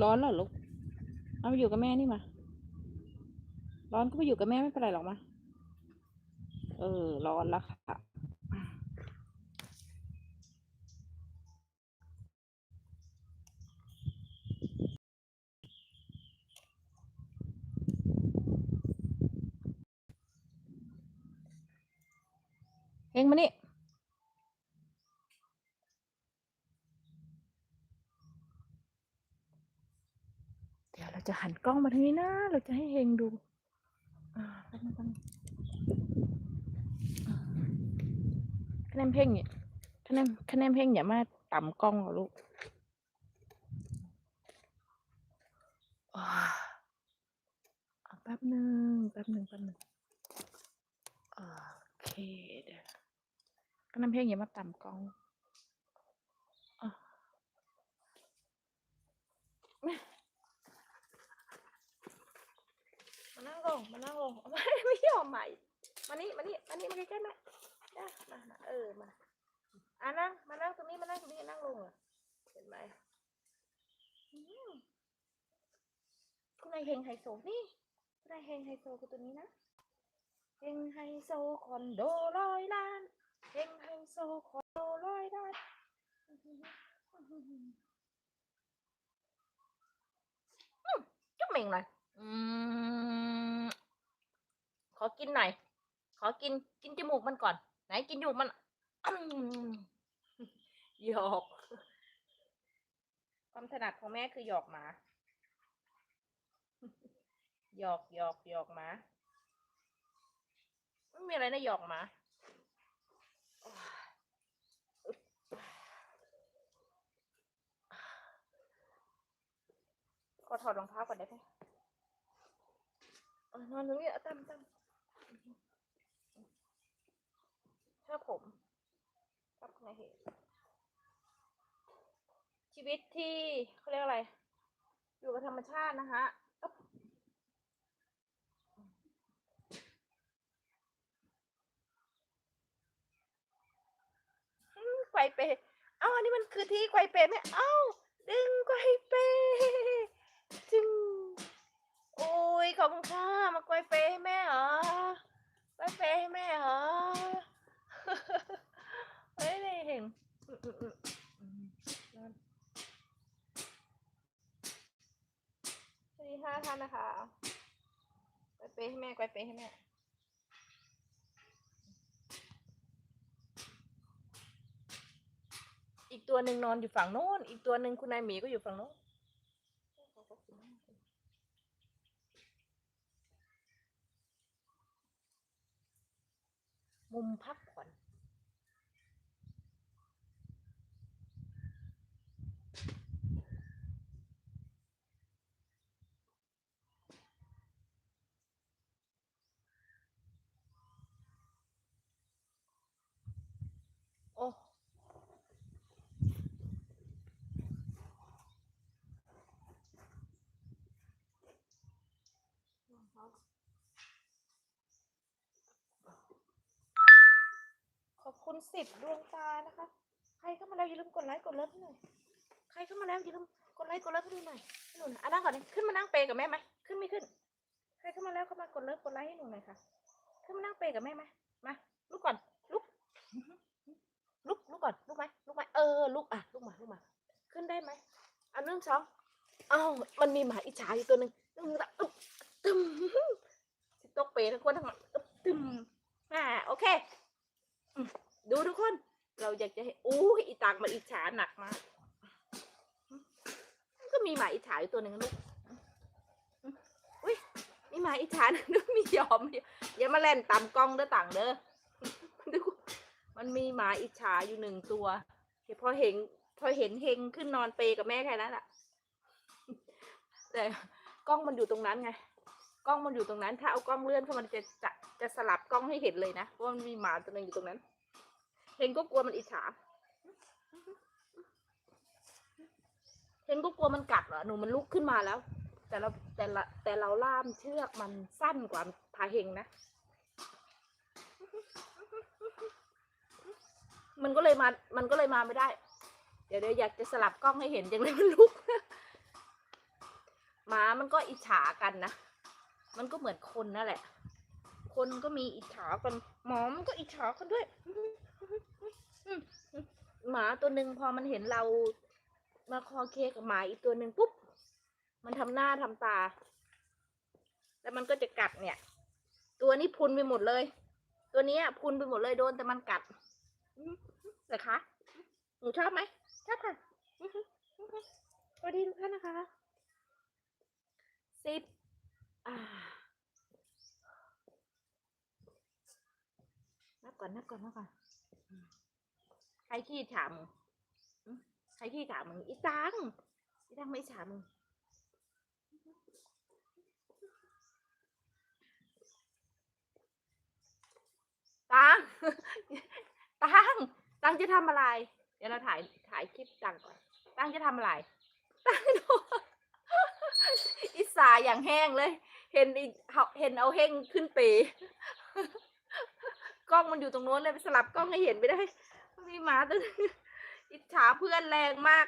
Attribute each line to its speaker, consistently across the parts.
Speaker 1: ร้อนเหรอลูก เอาไปอยู่กับแม่นี่มา ร้อนก็ไปอยู่กับแม่ไม่เป็นไรหรอกมา เออ ร้อนแล้วค่ะเฮงมานี่ เดี๋ยวเรา จะหันกล้องมาทางนี้นะ เราจะให้เฮงดูคะแนนเพ่งเนี่ยคะแนนคะแนนเพ่งอย่ามาต่ำกล้องหรอลูกอ่าแป๊บหนึ่งแป๊บหนึ่งแป๊บหนึ่งโอเคเดี๋ยวคะแนนเพ่งอย่ามาต่ำกล้องอะ มานั่ง ลงมานั่งลงไม่ไม่ยอมใหม่มานี่มานี่มานี่มาใกล้ๆม่นะมามาเออมาอะนั่งมานั่งตรงนี้มานั่งตรงนี้นั่งลงเหรอเห็นไหมคุณนายเฮงไฮโซนี่คุณนายเฮงไฮโซคือตัวนี้นะเฮงไฮโซคอนโดร้อยล้านเฮงไฮโซคอนโดร้อยล้านจุ๊บเหม่งหน่อยอืม อกินหน่อย ขอกิน กินจมูกมันก่อน ไหนกินจมูกมันหยอก ความถนัดของแม่คือหยอกหมา หยอกหยอกหยอกหมา ไม่มีอะไรนะหยอกหมาขอถอดรองเท้าก่อนได้ไหมนอนตรงนี้อะตั้มตั้ม ชอผมชอบคุณนเหตุชีวิตที่เขาเรียกอะไร อยู่กับธรรมชาตินะคะอึ๊บไกวเปเอ้าอันนี้มันคือที่ไกวเปไหมเอ้าดึงไกวเปจึงโอ้ยขอบคุณค่ะมาไกวเปให้แม่เหรอไกวเปให้แม่เหรอ เฮ้ยนี่เห็นสวัสดีค่ะท่านนะคะกวยเปให้แม่กวยเปให้แม่อีกตัวหนึ่งนอนอยู่ฝั่งโน้น อีกตัวหนึ่งคุณนายหมีก็อยู่ฝั่งโน้น มุมพักผ่อน โอ้ขอบ คุณสิบดวงตานะคะ ใครเข้ามาแล้วอย่าลืมกดไลค์กดเลิฟหน่อย ใครเข้ามาแล้วอย่าลืมกดไลค์กดเลิฟให้ดูหน่อยให้หนูหน่อยอะนั่งก่อนเลยขึ้นมานั่งเปรย์กับแม่ไหมขึ้นไม่ขึ้น ใครเข้ามาแล้วเข้ามากดเลิฟกดไลค์ให้หนูหน่อยค่ะ ขึ้นมานั่งเปรย์กับแม่ไหมมาลุกก่อนลุก ลุกลุกก่อนลุกไหมลุกไหมเออลุกอะลุกมาลุกมา ขึ้นได้ไหมอันหนึ่งสองเอ้ามันมีหมาอิจฉาอยู่ตัวหนึ่งตึ้มตึ้มตึ้มสิตกเปรย์ทั้งคนทั้งหมาอึ๊บตึ้มอ่าโอเค ดูทุกคน เราอยากจะให้อู้อีตากมันอิจฉาหนักมากก็มีหมาอิจฉาอยู่ตัวหนึ่งลูกอุ้ยมีหมาอิจฉาหนึ่งด้วยมียอมอย่ามาเล่นตามกล้องเด้อต่างเด้อดูมันมีหมาอิจฉาอยู่หนึ่งตัวเห็นพอเห็นพอเห็นเฮงขึ้นนอนเปร์กับแม่แค่นั้นแหละแต่กล้องมันอยู่ตรงนั้นไง กล้องมันอยู่ตรงนั้น ถ้าเอากล้องเลื่อนเข้ามันจะจะจะสลับกล้องให้เห็นเลยนะเพราะมันมีหมาตัวหนึงอยู่ตรงนั้น เฮงก็กลัวมันอิจฉาเฮงก็กลัวมันกัดเหรอหนูมันลุกขึ้นมาแล้ว แต่เราแต่ละแต่เราล่ามเชือกมันสั้นกว่าพาเฮงนะ มันก็เลยมา มันก็เลยมาไม่ได้ เดี๋ยวเดี๋ยวอยากจะสลับกล้องให้เห็นจังเลยมันลุกหมามันก็อิจฉากันนะ มันก็เหมือนคนนั่นแหละ คนก็มีอิจฉากัน หมอมันก็อิจฉากันด้วย หมาตัวหนึ่งพอมันเห็นเรามาคอเคกับหมาอีกตัวหนึ่งปุ๊บ มันทำหน้าทำตา แล้วมันก็จะกัดเนี่ย ตัวนี้พุนไปหมดเลย ตัวนี้พุนไปหมดเลยโดนแต่มันกัดเหรอคะหนูชอบไหมชอบค่ะสวัสดีทุกท่านนะคะสิบอ่านับก่อนนับก่อนนับก่อน รขี้ฉามึงอืมใครขี้ฉามึงอีตังอีตังไม่ฉามึงตังตังตังจะทำอะไร เดี๋ยวเราถ่ายถ่ายคลิปตังก่อน ตังจะทำอะไร ตังดูอิสาอย่างแห้งเลย เห็นอีเอาเห็นเอาแห้งขึ้นเปกล้องมันอยู่ตรงโน้นเลยไปสลับกล้องให้เห็นไม่ได้ มีหมาตัวนึงอิจฉาเพื่อนแรงมาก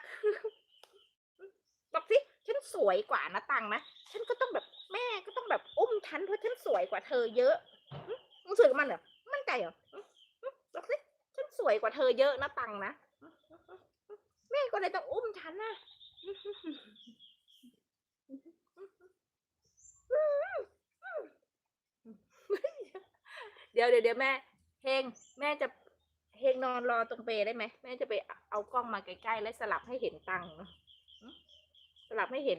Speaker 1: บอกสิฉันสวยกว่านะตังนะฉันก็ต้องแบบแม่ก็ต้องแบบอุ้มฉันเพราะฉันสวยกว่าเธอเยอะมึงสวยกับมันเหรอมั่นใจเหรอบอกสิฉันสวยกว่าเธอเยอะนะตังนะแม่ก็เลยต้องอุ้มฉันนะเดี๋ยวเดี๋ยวเดี๋ยวแม่เฮงแม่จะ เฮงนอนรอตรงเปรได้ไหมแม่จะไปเอากล้องมาใกล้ๆแล้วสลับให้เห็นตังค์สลับให้เห็น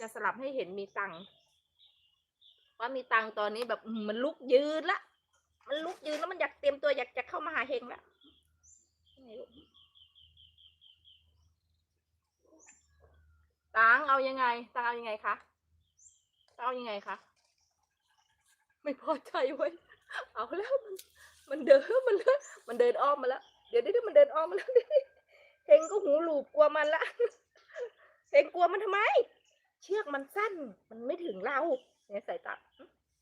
Speaker 1: จะสลับให้เห็นมีตังค์ว่ามีตังค์ตอนนี้แบบมันลุกยืนละมันลุกยืนแล้วมันอยากเตรียมตัวอยากจะเข้ามาหาเฮงแล้วตังเอายังไงตังเอายังไงคะตังเอายังไงคะไม่พอใจเว้ยเอาแล้วมัน มันเดินมันเดินมันเดินอ้อมมาแล้ว เดี๋ยวเดี๋ยวมันเดินอ้อมมาแล้วเฮงก็หูหลูบกลัวมันละเฮงกลัวมันทำไม เชือกมันสั้น มันไม่ถึงเราเนี่ยสายตา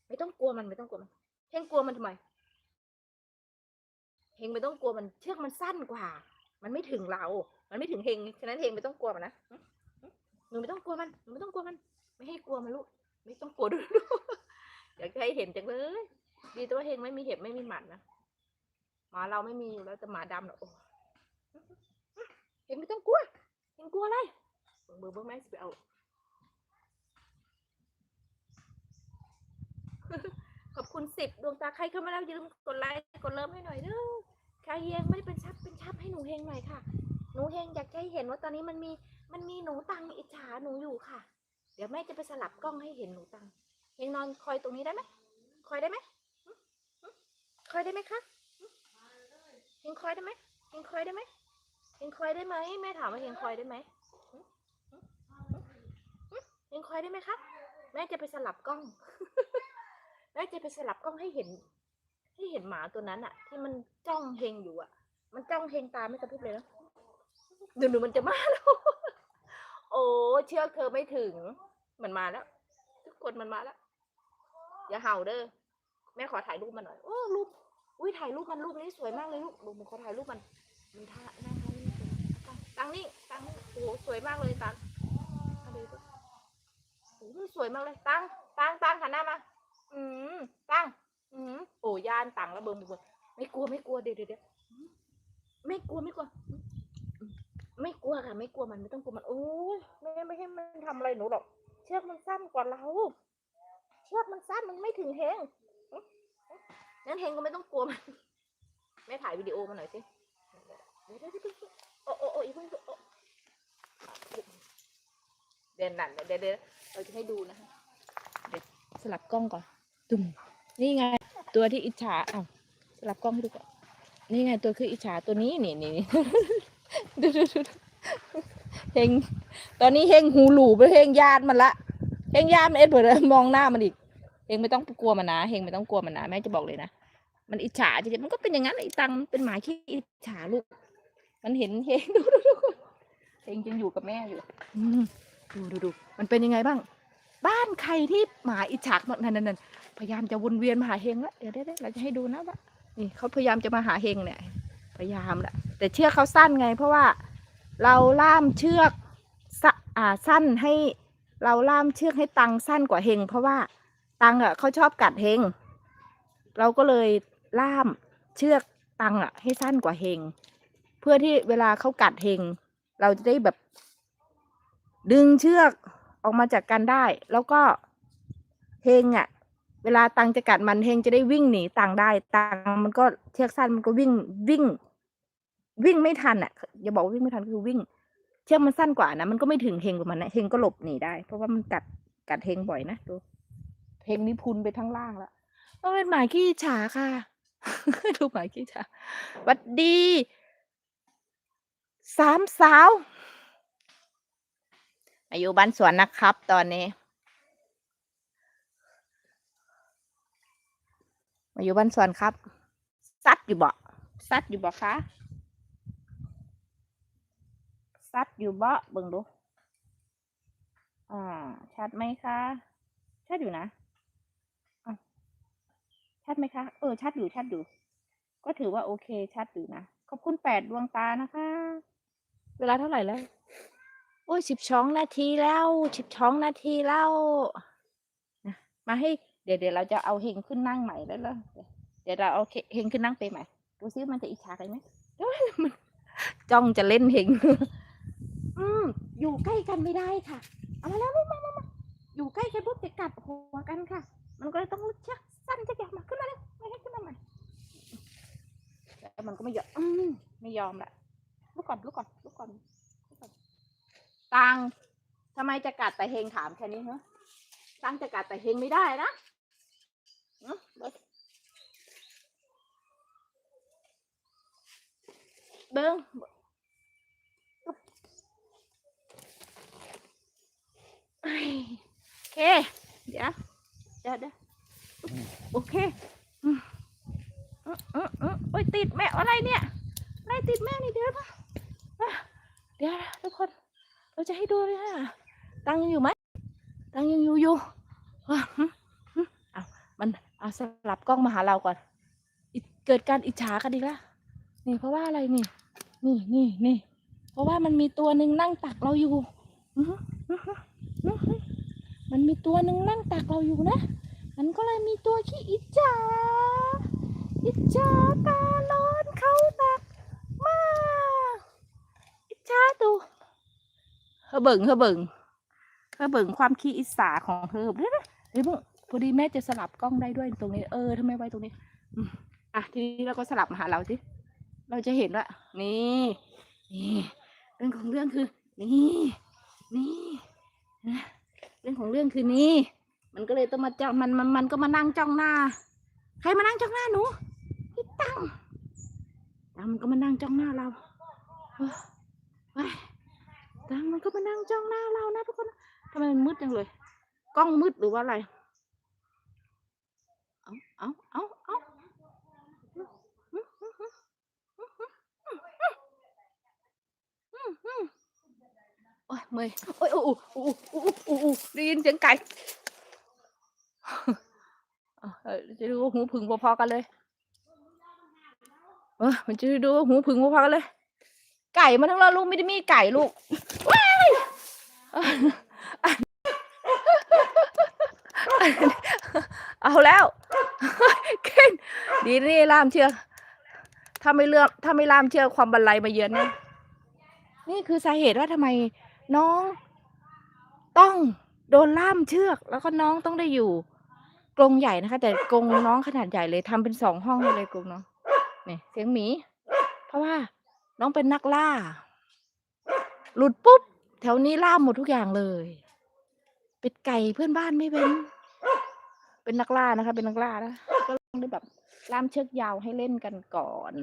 Speaker 1: ไม่ต้องกลัวมันไม่ต้องกลัวมันเฮงกลัวมันทำไมเฮงไม่ต้องกลัวมันเชือกมันสั้นกว่า มันไม่ถึงเรา มันไม่ถึงเฮงฉะนั้นเฮงไม่ต้องกลัวมันนะหนูไม่ต้องกลัวมันหนูไม่ต้องกลัวมัน ไม่ให้กลัวมันลูกไม่ต้องกลัวด้วยลูกอยากให้เห็นจังเลย ดีแต่ว่าเฮงไม่มีเห็บไม่มีหมันนะหมาเราไม่มีอยู่แล้วแต่หมาดำเนาะโอ้เฮงไม่ต้องกลัวเฮงกลัวอะไรเบิ่งเบิ่งเบิ่งแม่สิไปเอาขอบคุณสิบดวงตาใครเข้ามาแล้วอย่าลืมกดไลค์กดเลิฟให้หน่อยเด้อใครยังไม่ได้เป็นชับเป็นชับให้หนูเฮงหน่อยค่ะ หนูเฮงอยากให้เห็นว่าตอนนี้มันมีมันมีหนูตังอิจฉาหนูอยู่ค่ะ เดี๋ยวแม่จะไปสลับกล้องให้เห็นหนูตังเฮงนอนคอยตรงนี้ได้ไหมคอยได้ไหม คอยได้ไหมคะหึเฮงคอยได้ไหมเฮงคอยได้ไหมเฮงคอยได้ไหมแม่ถามว่าเฮงคอยได้ไหมหึหึหึหึเฮงคอยได้ไหมคะแม่จะไปสลับกล้องแม่จะไปสลับกล้องให้เห็น ให้เห็นหมาตัวนั้นอะที่มันจ้องเฮงอยู่อะมันจ้องเฮงตาไม่กระพริบเลยนะหนูหนูมันจะมาแล้ว โอ้เชือกเธอไม่ถึง มันมาแล้ว ทุกคนมันมาแล้ว อย่าเห่าเด้อ แม่ขอถ่ายรูปมันหน่อย โอ้รูป อุ้ยถ่ายรูปมันรูปนี้สวยมากเลยลูกดูมันขอถ่ายรูปมันมันท่าหน้าท่านี่ตังตังนี่ตังนี่โอ้สวยมากเลยตังอาดูดิโอ้มันสวยมากเลยตังตังตังหันหน้ามาอืมตังอืมโอ้ยานตังแล้วเบิ่งเบิ่งเบิ่งไม่กลัวไม่กลัวเดี๋ยวเดี๋ยวเดไม่กลัวไม่กลัว ไม่กลัวค่ะไม่กลัวมันไม่ต้องกลัวมันโอ้ยแม่ไม่ให้มันทำอะไรหนูหรอก เชือกมันสั้นกว่าเรา เชือกมันสั้นมันไม่ถึงเฮง งั้นเฮงก็ไม่ต้องกลัวมันแม่ถ่ายวิดีโอมาหน่อยสิเดี๋ยวเดี๋ยวเดี๋ยวโอ้โอ้โอ้อีกเพิ่งโอ้เดี๋ยวนั่นเดี๋ยวเดี๋ยวเราจะให้ดูนะคะเดี๋ยวสลับกล้องก่อนตุ่มนี่ไง ตัวที่อิจฉาอ้าวสลับกล้องให้ดูก่อนนี่ไงตัวคืออิจฉาตัวนี้นี่นี่ดูดูดูเฮงตอนนี้เฮงหูหลูไปเฮงยานมันละเฮงยามเอ็ดเปิดมองหน้ามันอีก เฮงไม่ต้องกลัวมันนะเฮงไม่ต้องกลัวมันนะแม่จะบอกเลยนะมันอิจฉาจริงๆมันก็เป็นอย่างนั้นไอ้ตังเป็นหมาขี้อิจฉาลูก มันเห็นเฮงดูดูดูเฮงยังอยู่กับแม่อยู่ดูดูดูมันเป็นยังไงบ้าง บ้านใครที่หมาอิจฉานั่นนั่นนั่นพยายามจะวนเวียนมาหาเฮงแล้วเดี๋ยวเดี๋ยวเราจะให้ดูนะว่านี่เขาพยายามจะมาหาเฮงเนี่ยพยายามแหละแต่เชือกเขาสั้นไง เพราะว่าเราล่ามเชือกสอ่าสั้นให้ เราล่ามเชือกให้ตังสั้นกว่าเฮงเพราะว่า ตังอะเขาชอบกัดเฮง เราก็เลยล่ามเชือกตังอะ ให้สั้นกว่าเฮง เพื่อที่เวลาเขากัดเฮง เราจะได้แบบ ดึงเชือกออกมาจากกันได้ แล้วก็เฮงอะ เวลาตังจะกัดมันเฮงจะได้วิ่งหนีตังได้ ตังมันก็เชือกสั้นมันก็วิ่งวิ่ง วิ่งไม่ทันอะอย่าบอกว่าวิ่งไม่ทันคือวิ่ง เชือกมันสั้นกว่านะมันก็ไม่ถึงเฮงกว่ามันนะเฮงก็หลบหนีได้ เพราะว่ามันกัดกัดเฮงบ่อยนะดู เฮงนี่พุนไปทั้งล่างแล้วก็เป็นหมายขี้ฉาค่ะ ดูหมายขี้ฉาวัดดี สามสาว อายุบ้านสวนนะครับ ตอนนี้ มาอยู่บ้านสวนครับ ซัดอยู่บ่ซัดอยู่บ่คะซัดอยู่บ่เบิ่งดูอ่าชัดไหมคะชัดอยู่นะ ชัดไหมคะ เออ ชัดอยู่ ชัดอยู่ ก็ถือว่าโอเค ชัดอยู่นะ ขอบคุณแปดดวงตานะคะ เวลาเท่าไหร่แล้ว โอ้ยสิบสองนาทีแล้วสิบสองนาทีแล้วนะมาให้ เดี๋ยวเดี๋ยวเราจะเอาเฮงขึ้นนั่งใหม่แล้วแล้วเดี๋ยวเราเอาเฮงขึ้นนั่งไปใหม่ ดูซิมันจะอิจฉากันไหมเอ้ยมันจ้องจะเล่นเฮงอืมอยู่ใกล้กันไม่ได้ค่ะ เอามาแล้วลูกมามามาอยู่ใกล้กันปุ๊บจะกัดหัวกันค่ะ มันก็เลยต้องเชือกั้นจะอยากมาขึ้นมาเลยไม่ให้ขึ้นมาใหม่แต่มันก็ไม่ยอมไม่ยอมละลูกก่อนลูกก่อนลูกก่อนลูกก่อนตังทำไมจะกัดแต่เฮงถามแค่นี้เหรอตังจะกัดแต่เฮงไม่ได้นะเนอะเบิ้งเบิ้งโอเค เดี๋ยว เดี๋ยวเดี๋ยว โอเคอืมอืมอืมอืมโอ้ยติดแม่อะไรเนี่ยอะไรติดแม่นี่เดี๋ยวนะอะเดี๋ยวทุกคน เราจะให้ดูเลยฮะตังยังอยู่ไหมตังยังอยู่อยู่เอามันเอาสลับกล้องมาหาเราก่อนเกิดการอิจฉากันอีกแล้วนี่เพราะว่าอะไรนี่นี่นี่นี่เพราะว่ามันมีตัวหนึ่งนั่งตักเราอยู่อือฮึอือฮึอือหือมันมีตัวหนึ่งนั่งตักเราอยู่นะ มันก็เลยมีตัวขี้อิจฉาอิจฉาตาร้อนเขาตักมากอิจฉาตูเฮอเบิ่งเฮอเบิ่งเฮอเบิ่งความขี้อิจฉาของเธอเดี๋ยเดี๋ยวเบิ่งพอดีแม่จะสลับกล้องได้ด้วยตรงนี้ เออทำไมไว้ตรงนี้อะทีนี้เราก็สลับมาหาเราสิเราจะเห็นว่านี่นี่เรื่องของเรื่องคือ นี่ นี่นะเรื่องของเรื่องคือนี้ มันก็เลยต้องมาจ้องมันมันมันก็มานั่งจ้องหน้า ใครมานั่งจ้องหน้าหนูพี่ตั้งตั้งมันก็มานั่งจ้องหน้าเราเฮ้ยเฮ้ยตั้งมันก็มานั่งจ้องหน้าเรานะทุกคนทำไมมันมืดจังเลย กล้องมืดหรือว่าอะไร เอาเอาเอาเอาโอ้ยเมื่อยโอ้ยโอ้โอ้โอ้โอ้โอ้โอ้ได้ยินเสียงไก่ เออจะดูว่าหูผึ่งพอๆกันเลย เออมันจะดูว่าหูผึ่งพอๆกันเลย ไก่มาทั้งเราลูกไม่ได้มีไก่ลูกว้ายเอาแล้วเก่งดีนี่ล่ามเชือกถ้าไม่เลือกถ้าไม่ล่ามเชือกความบันไลมาเยือนเนี่ยนี่คือสาเหตุว่าทำไมน้อง ต้องโดนล่ามเชือก แล้วก็น้องต้องได้อยู่ กรงใหญ่นะคะ แต่กรงน้องขนาดใหญ่เลยทำเป็นสองห้องเลยกรงน้องนี่เสียงหมี เพราะว่าน้องเป็นนักล่า หลุดปุ๊บ แถวนี้ล่าหมดทุกอย่างเลย เป็ดไก่เพื่อนบ้านไม่เป็น เป็นนักล่านะคะ เป็นนักล่านะก็ต้องได้แบบล่ามเชือกยาวให้เล่นกันก่อน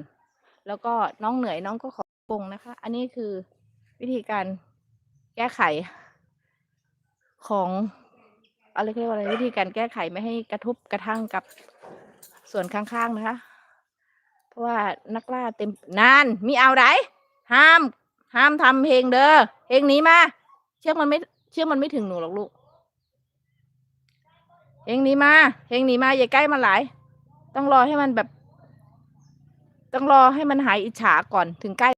Speaker 1: แล้วก็น้องเหนื่อยน้องก็ขอกรงนะคะ อันนี้คือวิธีการแก้ไขของ อะไรเรียกว่าอะไรวิธีการแก้ไขไม่ให้กระทบกระทั่งกับส่วนข้างๆนะคะ เพราะว่านักล่าเต็มนานมีเอาไหนห้าม ห้ามทำเพลงเด้อเพลงหนี้มาเชือกมันไม่เชือกมันไม่ถึงหนูหรอกลูกเพลงหนี้มาเพลงหนี้มาอย่าใกล้มันหลายต้องรอให้มันแบบ ต้องรอให้มันหายอิจฉาก่อนถึงใกล้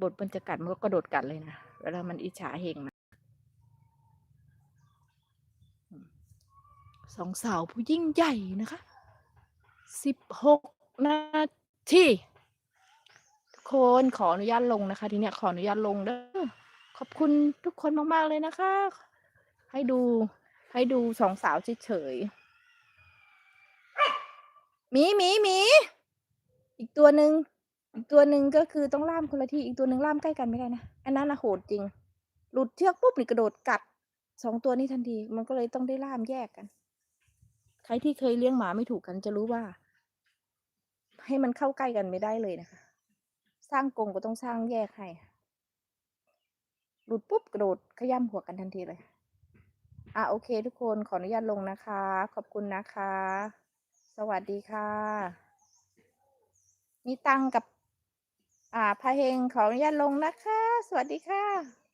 Speaker 1: บทมันจะกัดมันก็กระโดดกัดเลยนะเวลามันอิจฉาเฮงนะ สองสาวผู้ยิ่งใหญ่นะคะสิบหกนาทีทุกคนขออนุญาตลงนะคะทีเนี้ยขออนุญาตลงเด้อขอบคุณทุกคนมาก ๆ เลยนะคะ ให้ดูให้ดูสองสาวเฉยๆหมีหมีหมีอีกตัวหนึ่งอีกตัวหนึ่งก็คือต้องล่ามคนละที่อีกตัวหนึ่งล่ามใกล้กันไม่ได้นะอันนั้นนะโหดจริง หลุดเชือกปุ๊บนี่กระโดดกัดสองตัวนี้ทันที มันก็เลยต้องได้ล่ามแยกกัน ใครที่เคยเลี้ยงหมาไม่ถูกกันจะรู้ว่า ให้มันเข้าใกล้กันไม่ได้เลยนะคะ สร้างกรงก็ต้องสร้างแยกให้หลุดปุ๊บกระโดดขย้ำหัวกันทันทีเลยอะโอเค ทุกคนขออนุญาตลงนะคะ ขอบคุณนะคะ สวัสดีค่ะ มีตังกับ อ่าพาเฮงขออนุญาตลงนะคะ สวัสดีค่ะ